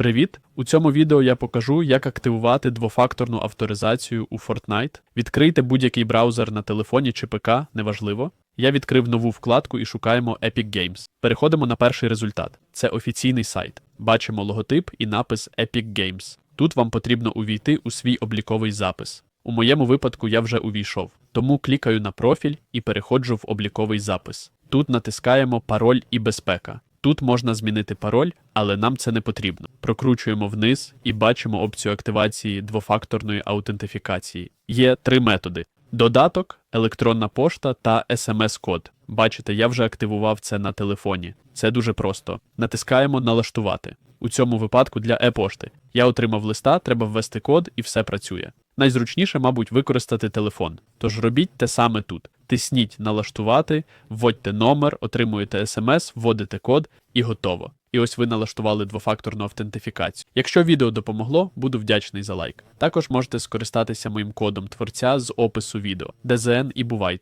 Привіт! У цьому відео я покажу, як активувати двофакторну авторизацію у Fortnite. Відкрийте будь-який браузер на телефоні чи ПК, неважливо. Я відкрив нову вкладку і шукаємо Epic Games. Переходимо на перший результат. Це офіційний сайт. Бачимо логотип і напис Epic Games. Тут вам потрібно увійти у свій обліковий запис. У моєму випадку я вже увійшов, тому клікаю на профіль і переходжу в обліковий запис. Тут натискаємо пароль і безпека. Тут можна змінити пароль, але нам це не потрібно. Прокручуємо вниз і бачимо опцію активації двофакторної аутентифікації. Є три методи: додаток, електронна пошта та смс-код. Бачите, я вже активував це на телефоні. Це дуже просто. Натискаємо налаштувати. У цьому випадку для e-пошти. Я отримав листа, треба ввести код і все працює. Найзручніше, мабуть, використати телефон. Тож робіть те саме тут. Тисніть налаштувати, вводьте номер, отримуєте смс, вводите код і готово. І ось ви налаштували двофакторну автентифікацію. Якщо відео допомогло, буду вдячний за лайк. Також можете скористатися моїм кодом творця з опису відео. ДЗН і бувайте.